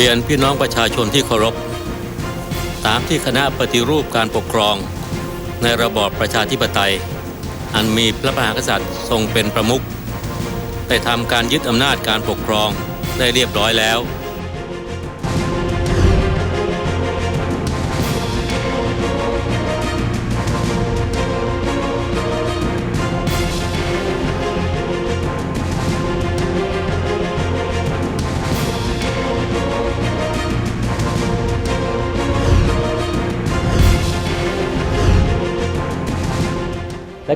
เรียนพี่น้องประชาชนที่เคารพ ตามที่คณะปฏิรูปการปกครอง ในระบอบประชาธิปไตย อันมีพระมหากษัตริย์ทรงเป็นประมุขได้ทำการยึดอำนาจการปกครองได้เรียบร้อยแล้ว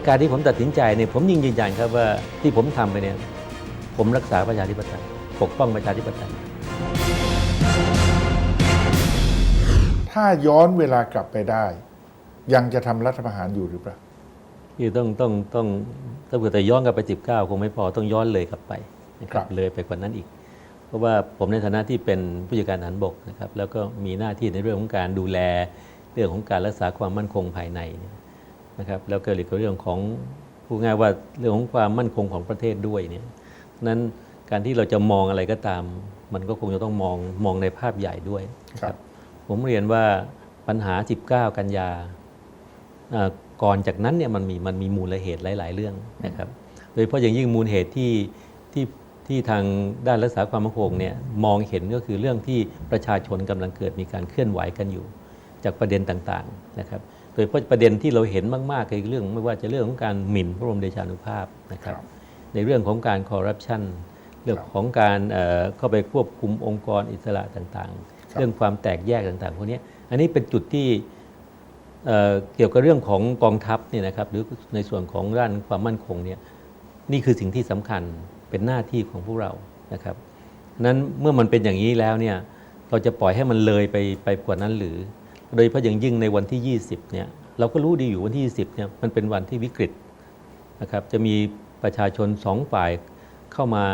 และการที่ผมตัดสินใจเนี่ยผมยิ่งยืนยันครับว่าที่ผมทำไปเนี่ยผมรักษาประชาธิปไตยปกป้องประชาธิปไตยถ้าย้อนเวลากลับไปได้ ยังจะทำรัฐประหารอยู่หรือเปล่าที่ต้องต้องต้องถ้าเกิดแต่ย้อนกลับไป 19 คงไม่พอต้องย้อนเลยกลับไปนะคครัรับบเลยไปกว่านั้นอีก เพราะว่าผมในฐานะที่เป็นผู้จัดการทหารบกนะครับแล้วก็มีหน้าที่ในเรื่องของการดูแลเรื่องของการรักษาความมั่นคงภายในเนี่ยนะครับแล้วก็เรื่องเรื่องของพูดง่ายว่าเรื่องของความมั่นคงของประเทศด้วยเนี่ยนั้นการที่เราจะมองอะไรก็ตาม มันก็คงจะต้องมองมองในภาพใหญ่ด้วยนะครับผมเรียนว่าปัญหา 19 กันยาอ่าก่อนจากนั้นเนี่ยมันมีมันมีมูลเหตุหลาย ๆ เรื่องนะครับ โดยเฉพาะอย่างยิ่งมูลเหตุที่ที่ที่ทางด้านรักษาความมั่นคงเนี่ยมองเห็นก็คือเรื่องที่ประชาชนกำลังเกิดมีการเคลื่อนไหวกันอยู่ จากประเด็นต่างๆนะครับ โดยเฉพาะประเด็นที่เราเห็นมากๆคือเรื่องไม่ว่าจะเรื่องของการหมิ่นพระบรมเดชานุภาพนะครับครับในเรื่องของการคอร์รัปชันเรื่องของการเอ่อเข้าไปควบคุมองค์กรอิสระต่างครับๆเรื่องความแตกแยกต่างๆพวกนี้อันนี้เป็นจุดที่เอ่อเกี่ยวกับเรื่องของกองทัพเนี่ยนะครับหรือในส่วนของด้านความมั่นคงเนี่ยนี่คือสิ่งที่สำคัญเป็นหน้าที่ของพวกเรานะครับนั้นเมื่อมันเป็นอย่างนี้แล้วเนี่ยเราจะปล่อยให้มันเลยไปไปกว่านั้นหรือ โดยเฉพาะอย่างยิ่งในวันที่ 20เนี่ยเราก็รู้ดีอยู่วันที่ 20เนี่ยมันเป็นวันที่วิกฤตนะครับจะมีประชาชนสองฝ่ายเข้ามา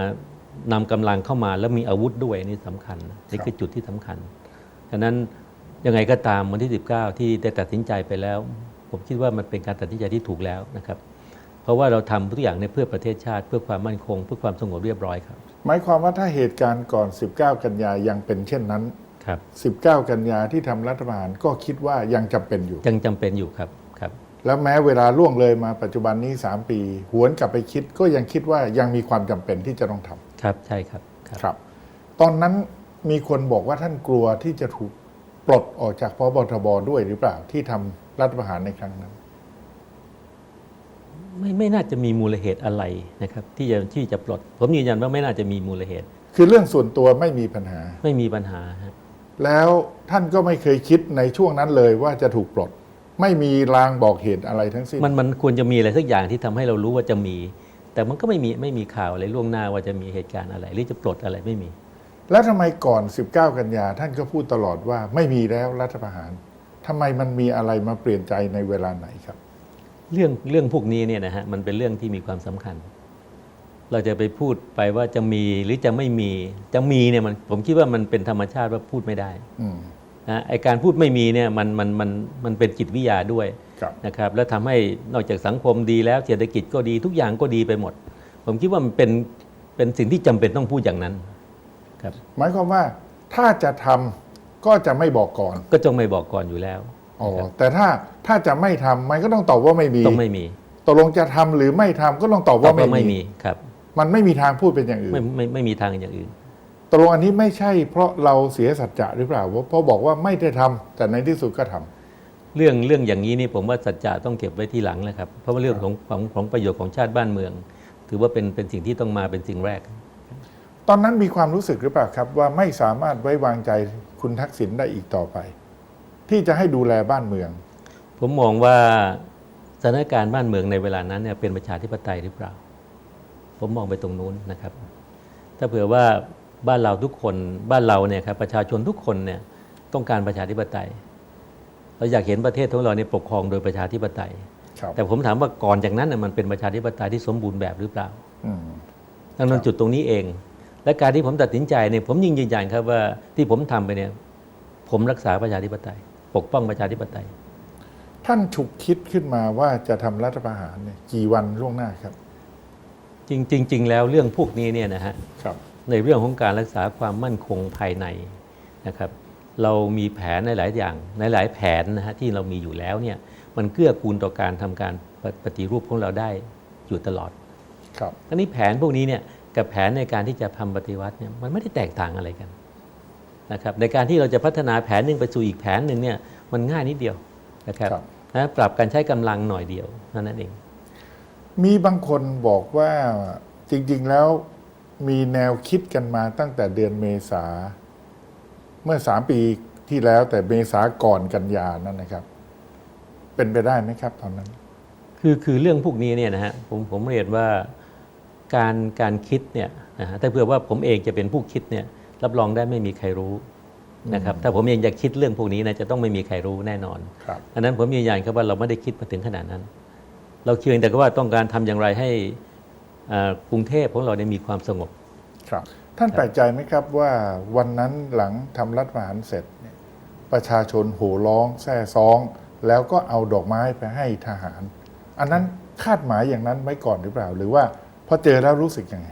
นำกำลังเข้ามาแล้วมีอาวุธด้วยนี่สำคัญนะนี่คือจุดที่สำคัญฉะนั้นยังไงก็ตามวันที่ 19 ที่ได้ตัดสินใจไปแล้ว ผมคิดว่ามันเป็นการตัดสินใจที่ถูกแล้วนะครับเพราะว่าเราทำทุกอย่างในยเพื่อประเทศชาติ เพื่อความมั่นคง เพื่อความสงบเรียบร้อยครับหมายความว่าถ้าเหตุการณ์ก่อน 19 กันยายังเป็นเช่นนั้น ครับ19 กันยาที่ทำรัฐประหารก็คิดว่ายังจำเป็นอยู่ ยังจำเป็นอยู่ครับครับ แล้วแม้เวลาล่วงเลยมาปัจจุบันนี้ 3 ปี หวนกลับไปคิดก็ยังคิดว่ายังมีความจำเป็นที่จะต้องทำครับใช่ครับครับครับ ตอนนั้นมีคนบอกว่าท่านกลัวที่จะถูกปลดออกจากพบทบด้วยหรือเปล่าที่ทำรัฐประหารในครั้งนั้น ไม่ไม่น่าจะมีมูลเหตุอะไรนะครับ ที่จะที่จะปลด ผมยืนยันว่าไม่น่าจะมีมูลเหตุ คือเรื่องส่วนตัวไม่มีปัญหา ไม่มีปัญหาฮะ แล้วท่านก็ไม่เคยคิดในช่วงนั้นเลยว่าจะถูกปลด ไม่มีลางบอกเหตุอะไรทั้งสิ้น มันมันควรจะมีอะไรสักอย่างที่ทำให้เรารู้ว่าจะมี แต่มันก็ไม่มีไม่มีข่าวอะไรล่วงหน้าว่าจะมีเหตุการณ์อะไร หรือจะปลดอะไรไม่มี แล้วทำไมก่อน 19 กันยาท่านก็พูดตลอดว่าไม่มีแล้วรัฐประหารทำไมมันมีอะไรมาเปลี่ยนใจในเวลาไหนครับ เรื่องเรื่องพวกนี้เนี่ยนะฮะมันเป็นเรื่องที่มีความสำคัญ เราจะไปพูดไปว่าจะมีหรือจะไม่มีจะมีเนี่ยมันผมคิดว่ามันเป็นธรรมชาติว่าพูดไม่ได้อืมนะไอการพูดไม่มีเนี่ยมันมันมันมันเป็นจิตวิทยาด้วยครับนะครับ แล้วทำให้นอกจากสังคมดีแล้วเศรษฐกิจก็ดีทุกอย่างก็ดีไปหมด ผมคิดว่ามันเป็นเป็นสิ่งที่จำเป็นต้องพูดอย่างนั้นครับ หมายความว่าถ้าจะทำก็จะไม่บอกก่อน ก็จงไม่บอกก่อนอยู่แล้วอ๋อแต่ถ้าถ้าจะไม่ทำมันก็ต้องตอบว่าไม่มีต้องไม่มีตกลงจะทำหรือไม่ทำก็ต้องตอบตอว่าบว่าไม่ไม่มีมีครับ มันไม่มีทางพูดเป็นอย่างอื่นไม่ไม่ไม่มีทางอย่างอื่นตกลงอันนี้ไม่ใช่เพราะเราเสียสัจจะหรือเปล่าเพราะบอกว่าไม่ได้ทำแต่ในที่สุดก็ทำเรื่องเรื่องอย่างนี้นี่ผมว่าสัจจะต้องเก็บไว้ทีหลังแหละครับ เพราะว่าเรื่องของของของประโยชน์ของชาติบ้านเมือง ถือว่าเป็นเป็นสิ่งที่ต้องมาเป็นสิ่งแรก ตอนนั้นมีความรู้สึกหรือเปล่าครับ ว่าไม่สามารถไว้วางใจคุณทักษิณได้อีกต่อไป ที่จะให้ดูแลบ้านเมือง ผมมองว่าสถานการณ์บ้านเมืองในเวลานั้นเนี่ยเป็นประชาธิปไตยหรือเปล่า ผมมองไปตรงนู้นนะครับ ถ้าเผื่อว่าบ้านเราทุกคนบ้านเราเนี่ยครับประชาชนทุกคนเนี่ยต้องการประชาธิปไตย เราอยากเห็นประเทศของเราเนี่ยปกครองโดยประชาธิปไตยครับแต่ผมถามว่าก่อนจากนั้นน่ะมันเป็นประชาธิปไตยที่สมบูรณ์แบบหรือเปล่าอืมดังนั้นจุดตรงนี้เอง และการที่ผมตัดสินใจเนี่ยผมยิ่งยืนยันครับว่าที่ผมทำไปเนี่ยผมรักษาประชาธิปไตย ปกป้องประชาธิปไตย ท่านฉุกคิดขึ้นมาว่าจะทำรัฐประหารเนี่ยกี่วันล่วงหน้าครับ จริงจริงๆแล้วเรื่องพวกนี้เนี่ยนะฮะครับในเรื่องของการรักษาความมั่นคงภายในนะครับ เรามีแผนในหลายอย่างในหลายแผนนะฮะที่เรามีอยู่แล้วเนี่ยมันเกื้อกูลต่อการทำการปปฏิรูปของเราได้อยู่ตลอด ครับอันนี้แผนพวกนี้เนี่ยกับแผนในการที่จะทำปฏิวัติเนี่ยมันไม่ได้แตกต่างอะไรกันนะครับในการที่เราจะพัฒนาแผนหนึ่งไปสู่อีกแผนหนึ่งเนี่ยมันง่ายนิดเดียวนะครับครับนะปรับการใช้กำลังหน่อยเดียวเท่านั้นเอง มีบางคนบอกว่าจริง ๆ แล้วมีแนวคิดกันมาตั้งแต่เดือนเมษา เมื่อสามปีที่แล้วแต่เมษาก่อนกันยานั่นนะครับ เป็นไปได้ไหมครับตอนนั้น คือคือเรื่องพวกนี้เนี่ยนะฮะผมผมเรียนว่าการการคิดเนี่ยนะฮะถ้าเผื่อว่าผมเองจะเป็นผู้คิดเนี่ยรับรองได้ไม่มีใครรู้นะครับถ้าผมเองจะคิดเรื่องพวกนี้นะจะต้องไม่มีใครรู้แน่นอนครับอันนั้นผมยืนยันครับว่าเราไม่ได้คิดมาถึงขนาดนั้น เราเพียงแต่ว่าต้องการทำอย่างไรให้อ่ากรุงเทพของเราเนี่ยมีความสงบ ครับ ท่านแปลกใจไหมครับว่าวันนั้นหลังทำรัฐประหารเสร็จเนี่ยประชาชนโห่ร้องแซ่ซ้อง แล้วก็เอาดอกไม้ไปให้ทหาร อันนั้นคาดหมายอย่างนั้นไว้ก่อนหรือเปล่า หรือว่าพอเจอแล้วรู้สึกยังไง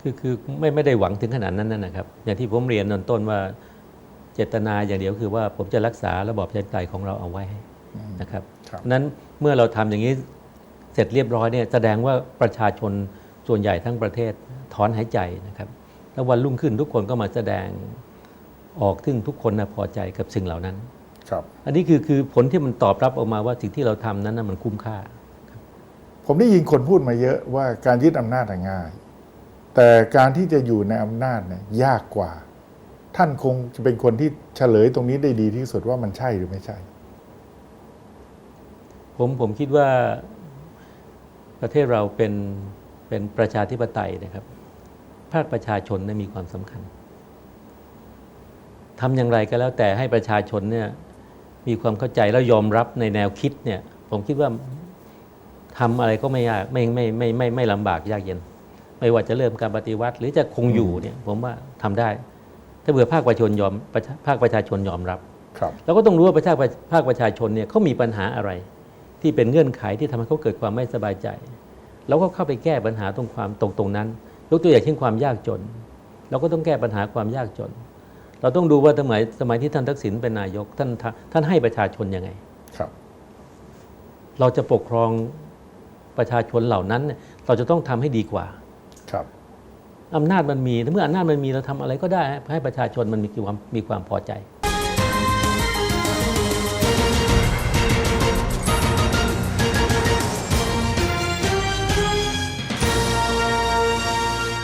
คือคือไม่ไม่ได้หวังถึงขนาดนั้นนะครับ อย่างที่ผมเรียนตอนต้นว่าเจตนาอย่างเดียวคือว่าผมจะรักษาระบอบประชาธิปไตยของเราเอาไว้นะครับครับนั้นเมื่อเราทำอย่างนี้ เสร็จเรียบร้อยเนี่ยแสดงว่าประชาชนส่วนใหญ่ทั้งประเทศถอนหายใจนะครับ แล้ววันรุ่งขึ้นทุกคนก็มาแสดงออกซึ่งทุกคนนะพอใจกับสิ่งเหล่านั้น ครับ อันนี้คือคือผลที่มันตอบรับออกมาว่าสิ่งที่เราทำนั้นนะมันคุ้มค่า ผมได้ยินคนพูดมาเยอะว่าการยึดอำนาจน่ะง่าย แต่การที่จะอยู่ในอำนาจเนี่ยยากกว่า ท่านคงจะเป็นคนที่เฉลยตรงนี้ได้ดีที่สุดว่ามันใช่หรือไม่ใช่ ผมผมคิดว่า ประเทศเราเป็นเป็นประชาธิปไตยนะครับ ภาคประชาชนเนี่ยมีความสำคัญทำอย่างไรก็แล้วแต่ให้ประชาชนเนี่ยมีความเข้าใจแล้วยอมรับในแนวคิดเนี่ย ผมคิดว่าทำอะไรก็ไม่ยากไม่ไม่ไม่ไม่ไม่ลำบากยากเย็น ไม่ว่าจะเริ่มการปฏิวัติ หรือจะคงอยู่เนี่ย ผมว่าทำได้ ถ้าเผื่อภาคประชาชนยอมประชาภาคประชาชนยอมรับ ครับเราก็ต้องรู้ว่าประชาภาคประชาชนเนี่ยเขามีปัญหาอะไร ที่เป็นเงื่อนไขที่ทำให้เขาเกิดความไม่สบายใจ เราก็เข้าไปแก้ปัญหาตรงความตรงตรงนั้นยกตัวอย่างเช่นความยากจน เราก็ต้องแก้ปัญหาความยากจน เราต้องดูว่าสมัยสมัยที่ท่านทักษิณเป็นนายกท่านท่านท่านให้ประชาชนยังไงครับ เราจะปกครองประชาชนเหล่านั้นเนี่ยเราจะต้องทำให้ดีกว่า ครับอำนาจมันมีเมื่ออำนาจมันมีเราทำอะไรก็ได้ให้ประชาชนมันมีความมีความพอใจ